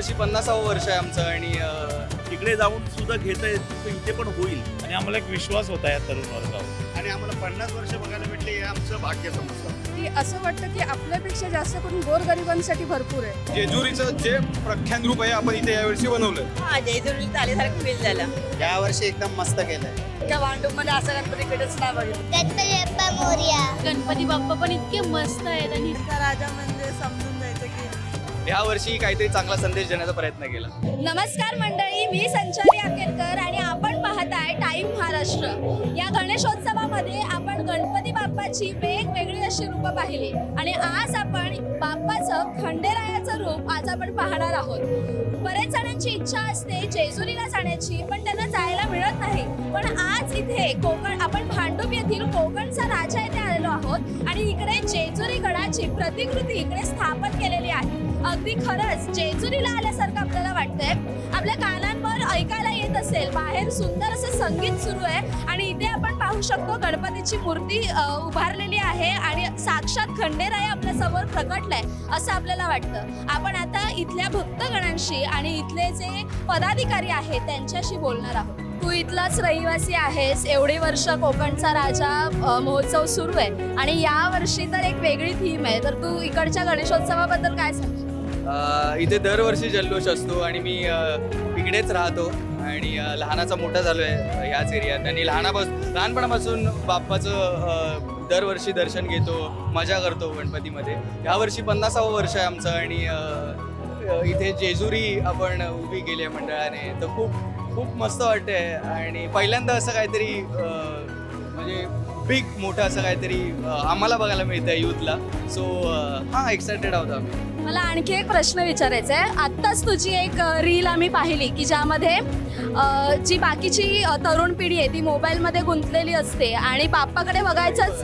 यावर्षी पन्नासावं वर्ष आहे आमचं आणि अ, तिकडे जाऊन सुद्धा घेता येत तर इथे पण होईल. आणि आम्हाला एक विश्वास होता या तरुण वर्गावर. आणि आम्हाला पन्नास वर्ष बघायला भेटले हे आमचं भाग्य समजलं की असं वाटतं की आपल्यापेक्षा जास्त करून गोरगरिबांसाठी भरपूर आहे. जेजुरीचं जे प्रख्यात रूप आहे आपण इथे यावर्षी बनवलं हा जयजुरीला आल्यासारखं फील झालं. यावर्षी एकदम मस्त केलंय. त्या वांडूमध्ये असं गणपती कधीच नाही बघितलं गणपती बाप्पा मोर्या. गणपती बाप्पा पण इतके मस्त आहेत आणि राजा की यावर्षी काहीतरी चांगला संदेश देण्याचा प्रयत्न केला. नमस्कार मंडळी मी संचारी आकेरकर आणि आपण पाहताय टाईम महाराष्ट्र. या गणेशोत्सवामध्ये आपण गणपती बाप्पाची वेगवेगळी अशी रूपं पाहिली आणि आज आपण बाप्पाचं खंडेरायाचं रूप आज आपण पाहणार आहोत. बरेच जणांची इच्छा असते जेजुरीला जाण्याची पण त्यांना जायला मिळत नाही. पण आज इथे कोकण आपण भांडूप येथील कोकणचा राजा येथे आलेलो आहोत आणि इकडे जेजुरी गडाची प्रतिकृती इकडे स्थापन केलेली आहे. अगदी खरंच. जेजुरीला आल्यासारखं आपल्याला वाटतंय. आपल्या कानांवर ऐकायला येत असेल. बाहेर सुंदर असं संगीत सुरू आहे. आणि इथे आपण पाहू शकतो गणपतीची मूर्ती उभारलेली आहे आणि साक्षात खंडेराय आपल्यासमोर प्रकटलाय असं आपल्याला वाटतं. आपण आता इथल्या भक्तगणांशी आणि इथले जे पदाधिकारी आहेत त्यांच्याशी बोलणार आहोत. तू इथलाच रहिवासी आहेस. एवढी वर्ष कोकणचा राजा महोत्सव सुरू आहे. आणि या वर्षी तर एक वेगळी थीम आहे. तर तू इकडच्या गणेशोत्सवाबद्दल काय सांग इथे दरवर्षी जल्लोष असतो आणि मी इकडेच राहतो आणि लहानाचा मोठा झालो आहे ह्याच एरियात. आणि लहानापासून लहानपणापासून बाप्पाचं दरवर्षी दर्शन घेतो मजा करतो गणपतीमध्ये. यावर्षी पन्नासावं वर्ष आहे आमचं आणि इथे जेजुरी आपण उभी केली आहे मंडळाने. तर खूप खूप मस्त वाटते आणि पहिल्यांदा असं काहीतरी म्हणजे बिग मोठं असं काहीतरी आम्हाला बघायला मिळतं यूथला सो हां एक्सायटेड आहोत आम्ही. मला आणखी एक प्रश्न विचारायचा आहे. आत्ताच तुझी एक रील आम्ही पाहिली की ज्यामध्ये जी बाकीची तरुण पिढी आहे ती मोबाईलमध्ये गुंतलेली असते आणि बाप्पाकडे बघायचंच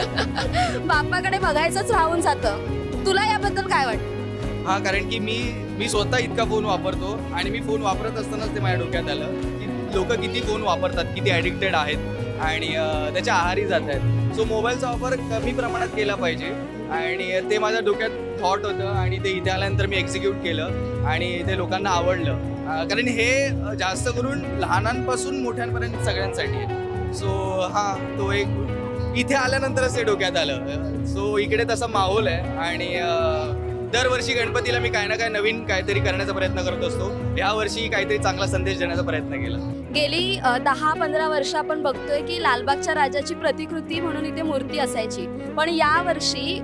बाप्पाकडे बघायचंच राहून जातं. तुला याबद्दल काय वाटतं? हा कारण की मी मी स्वतः इतका फोन वापरतो आणि मी फोन वापरत असतानाच ते माझ्या डोक्यात आलं की लोक किती फोन वापरतात किती ॲडिक्टेड आहेत आणि त्याच्या आहारी जात आहेत. सो मोबाईलचा वापर कमी प्रमाणात केला पाहिजे आणि ते माझ्या डोक्यात थॉट होतं आणि ते इथे आल्यानंतर मी एक्झिक्यूट केलं आणि ते लोकांना आवडलं. कारण हे जास्त करून लहानांपासून मोठ्यांपर्यंत सगळ्यांसाठी आहे. सो हां तो एक इथे आल्यानंतरच ते डोक्यात आलं. सो इकडे तसा माहोल आहे आणि दरवर्षी गणपतीला मी काय ना काय नवीन काहीतरी करण्याचा प्रयत्न करत असतो. या वर्षी काहीतरी चांगला संदेश देण्याचा प्रयत्न केला. गेली दहा पंधरा वर्ष आपण बघतोय की लालबागच्या राजाची प्रतिकृती म्हणून इथे मूर्ती असायची. पण या वर्षी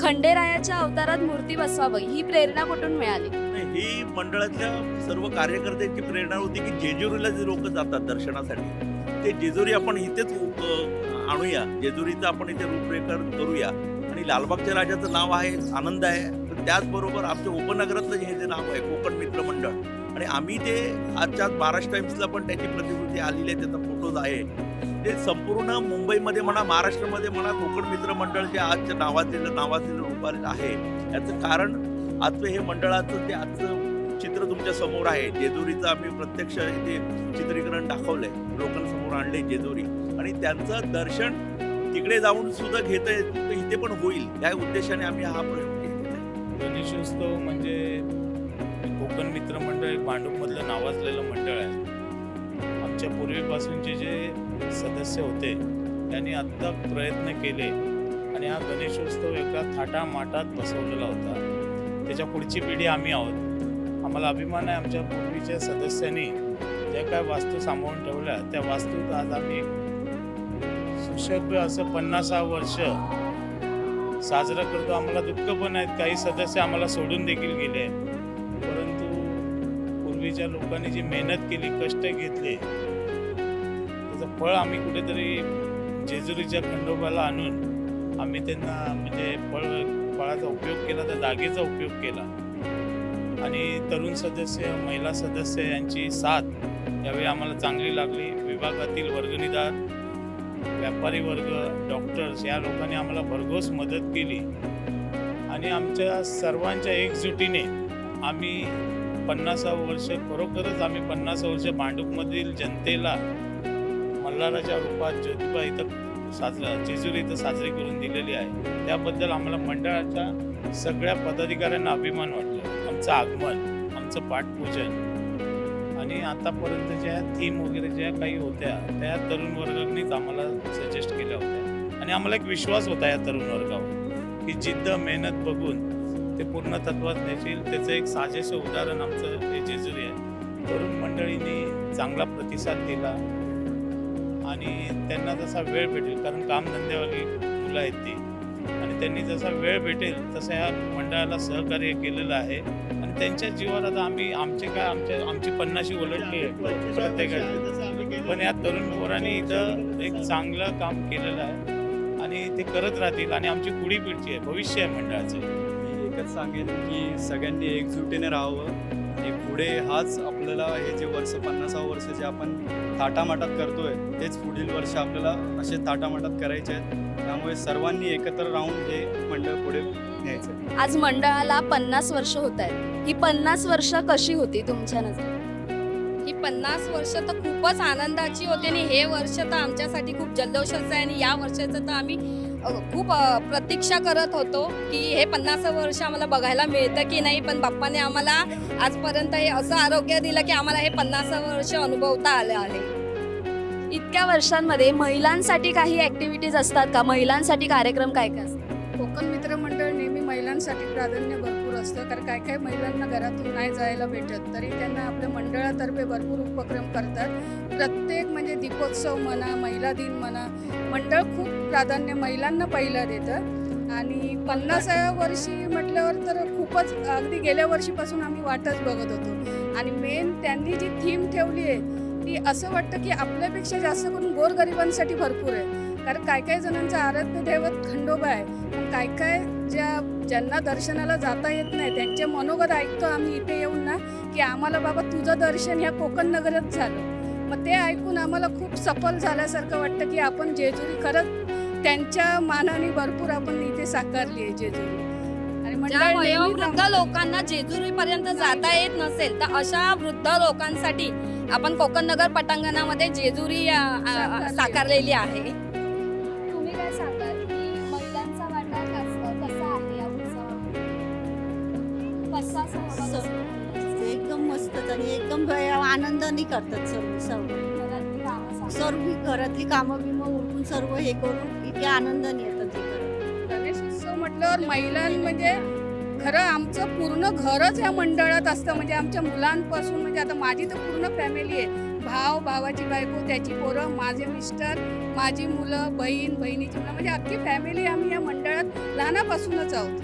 खंडेरायाच्या अवतारात मूर्ती बसवावं ही प्रेरणा कुठून मिळाली? नाही, ही मंडळातल्या सर्व कार्यकर्त्यांची प्रेरणा होती की जेजुरीला जे लोक जातात दर्शनासाठी ते जेजुरी आपण इथेच आणूया. जेजुरीचं आपण इथे रूपरेखा करूया. आणि लालबागच्या राजाचं नाव आहे आनंद आहे. तर त्याचबरोबर आमच्या उपनगरातलं हे जे नाव आहे कोकण मित्र मंडळ आणि आम्ही ते आजच्या महाराष्ट्र टाइम्सला पण त्याची प्रतिकृती आलेली आहे त्याचा फोटोज आहे ते संपूर्ण मुंबईमध्ये म्हणा महाराष्ट्रामध्ये म्हणा कोकण मित्र मंडळ जे आजच्या नावाजलेलं नावाजलेलं रूपालेलं आहे याचं कारण आजचं हे मंडळाचं ते आजचं चित्र तुमच्यासमोर आहे जेजुरीचं आम्ही प्रत्यक्ष इथे चित्रीकरण दाखवलंय लोकांसमोर आणले जेजुरी आणि त्यांचं दर्शन तिकडे जाऊन सुद्धा घेता येत तर इथे पण होईल या उद्देशाने आम्ही हा प्रयोग गणेशोत्सव म्हणजे कोकण मित्र मंडळ एक भांडूपमधलं नावाजलेलं मंडळ आहे. आमच्या पूर्वीपासूनचे जे सदस्य होते त्यांनी आत्ता प्रयत्न केले आणि हा गणेशोत्सव एका थाटामाटात बसवलेला होता. त्याच्या पुढची पिढी आम्ही आहोत. आम्हाला अभिमान आहे आमच्या पूर्वीच्या सदस्यांनी ज्या काय वास्तू सांभाळून ठेवल्या त्या वास्तूत आज आम्ही सुशभ्य असं पन्नासा वर्ष साजरा करतो. आम्हाला दुःख पण आहेत. काही सदस्य आम्हाला सोडून देखील गेले आहेत. परंतु पूर्वीच्या लोकांनी जी मेहनत केली कष्ट घेतले त्याचं फळ आम्ही कुठेतरी जेजुरीच्या खंडोबाला आणून आम्ही त्यांना म्हणजे फळ फळाचा उपयोग केला त्या जागेचा उपयोग केला. आणि तरुण सदस्य महिला सदस्य यांची साथ यावेळी आम्हाला चांगली लागली. विभागातील वर्गणीदार व्यापारी वर्ग डॉक्टर्स या लोकांनी आम्हाला भरघोस मदत केली. आणि आमच्या सर्वांच्या एकजुटीने आम्ही पन्नासावं वर्ष खरोखरच आम्ही पन्नास वर्ष भांडूपमधील जनतेला मल्हाराच्या रूपात ज्योतिबा इथं साजरा जेजुरी इथं साजरी करून दिलेली आहे. त्याबद्दल आम्हाला मंडळाच्या सगळ्या पदाधिकाऱ्यांना अभिमान वाटतो. आमचं आगमन आमचं पाठपूजन. आणि आतापर्यंत ज्या थीम वगैरे ज्या काही होत्या त्या तरुण वर्गांनीच आम्हाला सजेस्ट केल्या होत्या. आणि आम्हाला एक विश्वास होता या तरुण वर्गावर की जिद्द मेहनत बघून ते पूर्ण तत्वात नेतील त्याचं एक साजेसं उदाहरण आमचं हे जेजुरी आहे. तरुण मंडळींनी चांगला प्रतिसाद दिला आणि त्यांना जसा वेळ भेटेल कारण कामधंद्यावाली मुलं आहेत ती आणि त्यांनी जसा वेळ भेटेल तसं या मंडळाला सहकार्य केलेलं आहे. आणि त्यांच्या जीवावर आता आम्ही आमचे काय आमच्या आमची पन्नाशी ओलटली आहे प्रत्येकाची. पण या तरुण पोरांनी इथं एक चांगलं काम केलेलं आहे आणि ते करत राहतील आणि आमची पुढी पिढची आहे भविष्य आहे मंडळाचं. मी एकच सांगेन की सगळ्यांनी एकजुटीने राहावं. आणि पुढे हाच आपल्याला हे जे वर्ष पन्नासावं वर्ष जे आपण थाटामाटात करतोय तेच पुढील वर्ष आपल्याला असे थाटामाटात करायचे आहेत. त्यामुळे सर्वांनी एकत्र राहून हे मंडळ पुढे न्यायचं. आज मंडळाला पन्नास वर्ष होत आहेत. ही पन्नास वर्ष कशी होती तुमच्या नजरेत? ही पन्नास वर्ष तर खूपच आनंदाची होती आणि हे वर्ष तर आमच्यासाठी खूप जल्लोषाचं आहे आणि या वर्षाचं तर आम्ही खूप प्रतीक्षा करत होतो की हे पन्नास वर्ष आम्हाला बघायला मिळतं की नाही पण बाप्पाने आम्हाला आजपर्यंत हे असं आरोग्य दिलं की आम्हाला हे पन्नास वर्ष अनुभवता आलं आहे इतक्या वर्षांमध्ये महिलांसाठी काही ऍक्टिव्हिटीज असतात का? महिलांसाठी कार्यक्रम काय काय असतात? कोकण मित्र मंडळ नेहमी महिलांसाठी प्राधान्य भरपूर असतं. कारण काय काय महिलांना घरातून नाही जायला भेटत तरी त्यांना आपल्या मंडळातर्फे भरपूर उपक्रम करतात. प्रत्येक म्हणजे दीपोत्सव म्हणा महिला दिन म्हणा मंडळ खूप प्राधान्य महिलांना पहिलं देतं. आणि पन्नासाव्या वर्षी म्हटल्यावर तर खूपच अगदी गेल्या वर्षीपासून आम्ही वाटच बघत होतो. आणि मेन त्यांनी जी थीम ठेवली आहे ती असं वाटतं की आपल्यापेक्षा जास्त करून गोरगरिबांसाठी भरपूर आहे. कारण काय काय जणांचं आराध्य दैवत खंडोबा आहे. पण काय काय ज्या ज्यांना दर्शनाला जाता येत नाही त्यांचे मनोगत ऐकतो आम्ही इथे येऊन ना की आम्हाला बाबा तुझं दर्शन ह्या कोकण नगरात झालं. मग ते ऐकून आम्हाला खूप सफल झाल्यासारखं वाटतं की आपण जेजुरी खरंच त्यांच्या मानाने भरपूर आपण इथे साकारली आहे जेजुरी ज्या वयोवृद्ध लोकांना जेजुरी पर्यंत जाता येत नसेल तर अशा वृद्ध लोकांसाठी आपण कोकण नगर पटांगणामध्ये जेजुरी. साकारलेली आहे तुम्ही काय सांगाल की महिलांचा वाटा कसा कसा आहे या उत्सवात कसा सहभाग असतो? एकदम मस्तच आणि एकदम आनंदाने करतात सर्व सर्व घरातली कामं सांगा. सर्व घरातली कामं उरकून सर्व हे करून इतक्या आनंदाने येतात हे करत गणेश उत्सव म्हटल्यावर महिलां म्हणजे खरं आमचं पूर्ण घरच या मंडळात असतं. म्हणजे आमच्या मुलांपासून म्हणजे आता माझी तर पूर्ण फॅमिली आहे. भाव भावाची बायको त्याची पोरं माझे मिस्टर माझी मुलं बहीण बहिणीची मुलं. म्हणजे अख्खी फॅमिली आम्ही या मंडळात लहानापासूनच आहोत.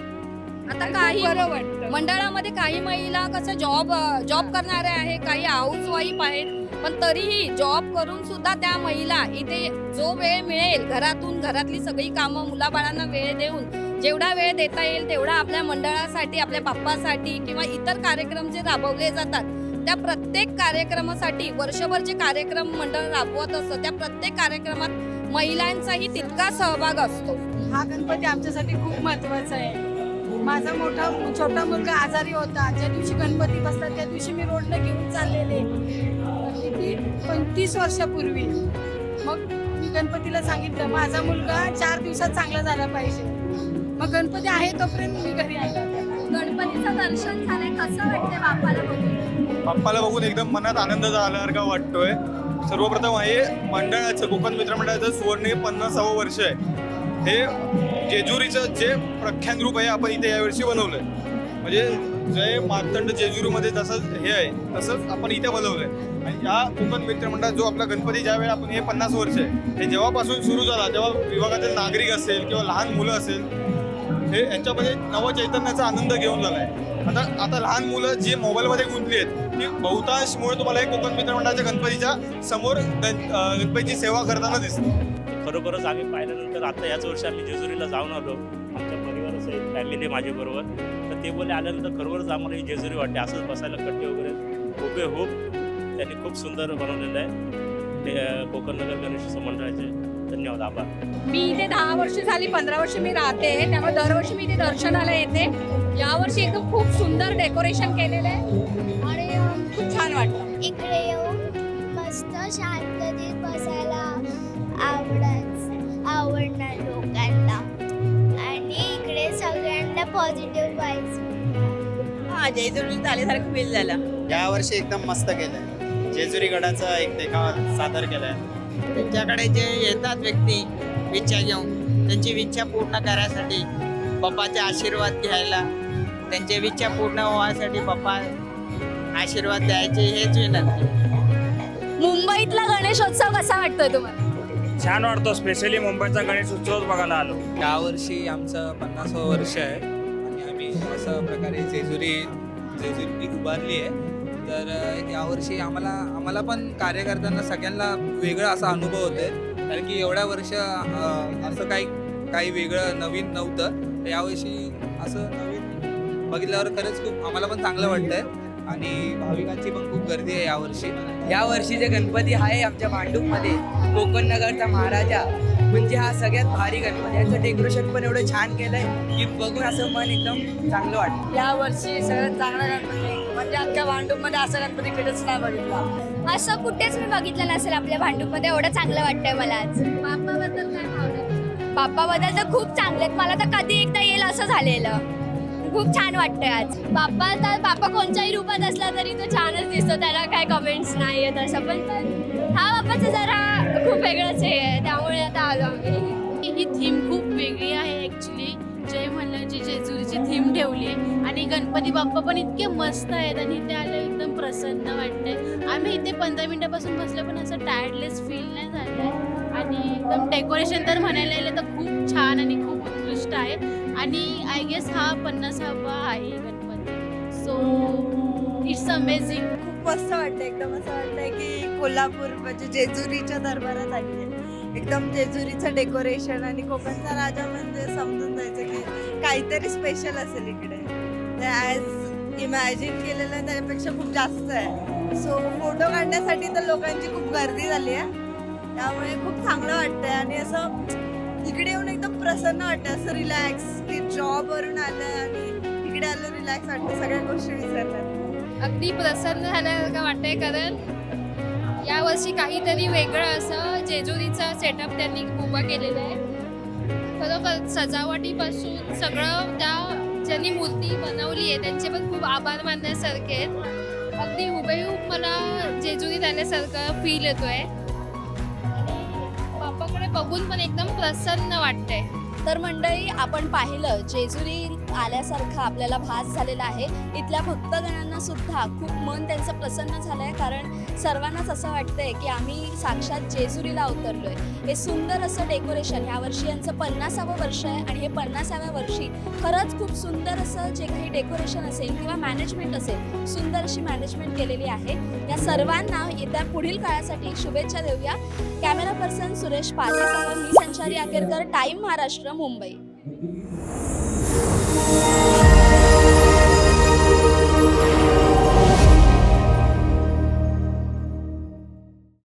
आता काही बरं वाटतं. मंडळामध्ये काही महिला कसं जॉब जॉब करणारे आहे काही हाऊस वाईफ आहेत. पण तरीही जॉब करून सुद्धा त्या महिला इथे जो वेळ मिळेल घरातून घरातली सगळी कामं मुलाबाळांना वेळ देऊन जेवढा वेळ देता येईल तेवढा आपल्या मंडळासाठी आपल्या बाप्पासाठी किंवा इतर कार्यक्रम जे राबवले जातात त्या प्रत्येक कार्यक्रमासाठी वर्षभर जे कार्यक्रम मंडळ राबवत असतं त्या प्रत्येक कार्यक्रमात महिलांचाही तितका सहभाग असतो. हा गणपती आमच्यासाठी खूप महत्त्वाचा आहे. माझा मोठा छोटा मुलगा आजारी होता. ज्या दिवशी गणपती बसतात त्या दिवशी मी रोडनं घेऊन चाललेले. किती पंचवीस वर्षापूर्वी. मग मी गणपतीला सांगितलं माझा मुलगा चार दिवसात चांगला झाला पाहिजे. मग गणपती आहे तोपर्यंत मी घरी आलो. गणपतीचं दर्शन झालंय कसं वाटतंय बाप्पाला बघून? बाप्पाला बघून एकदम मनात आनंद झाल्यासारखा वाटतोय? सर्वप्रथम हे मंडळाचं कोकण मित्र मंडळाचं सुवर्ण पन्नासावं वर्ष आहे. हे जेजुरीचं जे प्रख्यात रूप आहे आपण इथे यावर्षी बनवलंय. म्हणजे जय मार्तंड जेजुरीमध्ये जसं हे आहे तसंच आपण इथे बनवलंय आणि या कोकण मित्र मंडळ जो आपला गणपती ज्यावेळी आपण हे पन्नास वर्ष आहे हे जेव्हापासून सुरू झाला तेव्हा विभागातील नागरिक असेल किंवा लहान मुलं असेल हे यांच्यामध्ये नवचैतन्याचा आनंद घेऊन झालाय आता आता लहान मुलं जी मोबाईलमध्ये गुंतली आहेत ती बहुतांश मुळे तुम्हाला हे कोकण मित्र मंडळाच्या गणपतीच्या समोर गणपतीची सेवा करताना दिसते खरोखरच आम्ही पाहिल्यानंतर आता याच वर्षी आम्ही जेजुरीला जाऊन आलो. आमच्या परिवारासहित फॅमिली माझ्याबरोबर. ते बोले आल्यानंतर खरोखरच आम्हाला ही जेजुरी वाटते असंच बसायला कट्टे वगैरे. उभे होप त्यांनी खूप सुंदर बनवलेलं आहे. ते कोकणनगर गणेश मंडळाचे. धन्यवाद आभार. मी इथे दहा वर्ष झाली पंधरा वर्ष मी राहते. त्यामुळे दरवर्षी मी इथे दर्शनाला येते. यावर्षी एकदम खूप सुंदर डेकोरेशन केलेलं आहे. आणि अं, खूप छान वाटतं इकडे पॉझिटिव्ह वाईब्स हा जेजुरीत आल्यासारखं फील झालं. यावर्षी एकदम मस्त केलंय. जेजुरी गडाचा एक देखावा सादर केलाय. त्यांच्याकडे जे येतात व्यक्ती इच्छा घेऊन त्यांची इच्छा पूर्ण करायसाठी पप्पाचे आशीर्वाद घ्यायला त्यांची इच्छा पूर्ण व्हायसाठी पप्पा आशीर्वाद द्यायचे हेच विनंती. मुंबईतला गणेशोत्सव कसा वाटतोय तुम्हाला? छान वाटतो स्पेशली मुंबईचा गणेश उत्सव बघायला आलो. यावर्षी आमचं पन्नासावं वर्ष आहे. आणि अशा प्रकारे जेजुरी जेजुरी उभारली आहे. तर यावर्षी आम्हाला आम्हाला पण कार्य करताना सगळ्यांना वेगळा असा अनुभव होतोय. कारण की एवढ्या वर्ष असं काही काही वेगळं नवीन नव्हतं. तर यावर्षी असं नवीन बघितल्यावर खरंच खूप आम्हाला पण चांगलं वाटतंय. आणि भाविकांची पण खूप गर्दी आहे यावर्षी. यावर्षी जे गणपती आहे आमच्या भांडूपमध्ये कोकण नगरचा महाराजा म्हणजे हा सगळ्यात भारी गणपती याचं डेकोरेशन पण एवढं छान केलंय की बघून असं मन एकदम चांगलं वाटतं. या वर्षी सगळ्यात चांगला गणपती. म्हणजे अख्ख्या भांडूपमध्ये असा गणपती कधीच नाही बघितला. असं कुठेच मी बघितलं नसेल आपल्या भांडूपमध्ये. एवढं चांगलं वाटतंय मला आज. बाप्पाबद्दल काय भावना बाप्पाबद्दल तर खूप चांगले आहेत. मला तर कधी एकदा येईल असं झालेलं. खूप छान वाटतंय आज. बाप्पा तर बाप्पा कोणत्याही रूपात असला तरी तो छानच दिसतो. त्याला काय कमेंट्स नाही आहेत असं. पण तर हा बाप्पाचं जरा खूप वेगळंच हे आहे त्यामुळे आता आलो आम्ही. ही थीम खूप वेगळी आहे ॲक्च्युली जय म्हणलं जी जेजुरीची थीम ठेवली आहे. आणि गणपती बाप्पा पण इतके मस्त आहेत आणि इथे आलं एकदम प्रसन्न वाटतंय. आम्ही इथे पंधरा मिनिटापासून बसलो पण असं टायर्डलेस फील नाही झालं आणि एकदम डेकोरेशन तर म्हणायला गेलं तर खूप छान आणि खूप उत्कृष्ट आहे. आणि आय गेस हा पन्नासावा आहे गणपती. So it's amazing. खूप मस्त वाटतं एकदम असं वाटतंय की कोल्हापूर म्हणजे जेजुरीच्या दरबारात आली आहे. एकदम जेजुरीचं डेकोरेशन आणि कोकणचा राजा म्हणजे समजून जायचं की काहीतरी स्पेशल असेल इकडे. ॲज इमॅजिन केलेलं त्यापेक्षा खूप जास्त आहे. सो फोटो काढण्यासाठी तर लोकांची खूप गर्दी झाली आहे. त्यामुळे खूप चांगलं वाटतंय आणि असं इकडे येऊन एकदम प्रसन्न वाटतं असं रिलॅक्स की जॉबवरून आलं आणि इकडे आलं रिलॅक्स वाटतं सगळ्या गोष्टी विसरतात. अगदी प्रसन्न झाल्यासारखं वाटतंय कारण यावर्षी काहीतरी वेगळं असं जेजुरीचा सेटअप त्यांनी उभा केलेलं आहे. खरोखर सजावटीपासून सगळं त्या ज्यांनी मूर्ती बनवली आहे त्यांचे पण खूप आभार मानण्यासारखे आहेत. अगदी हुबेहूब मला जेजुरीत आल्यासारखं फील येतोय. बापाकडे बघून पण एकदम प्रसन्न वाटतंय. तर मंडळी आपण पाहिलं जेजुरी आल्यासारखा आपल्याला भास झालेला आहे. इथल्या भक्तगणांना सुद्धा खूप मन त्यांचं प्रसन्न झालं आहे कारण सर्वांनाच असं वाटतंय की आम्ही साक्षात जेजुरीला उतरलोय. हे सुंदर असं डेकोरेशन ह्या वर्षी यांचं पन्नासावं वर्ष आहे आणि हे पन्नासाव्या वर्षी खरंच खूप सुंदर असं जे काही डेकोरेशन असेल किंवा मॅनेजमेंट असेल सुंदर अशी मॅनेजमेंट केलेली आहे. या सर्वांना येत्या पुढील काळासाठी शुभेच्छा देऊया. कॅमेरा पर्सन सुरेश पाजेसह मी संचारी अखेरकर टाईम महाराष्ट्र मुंबई.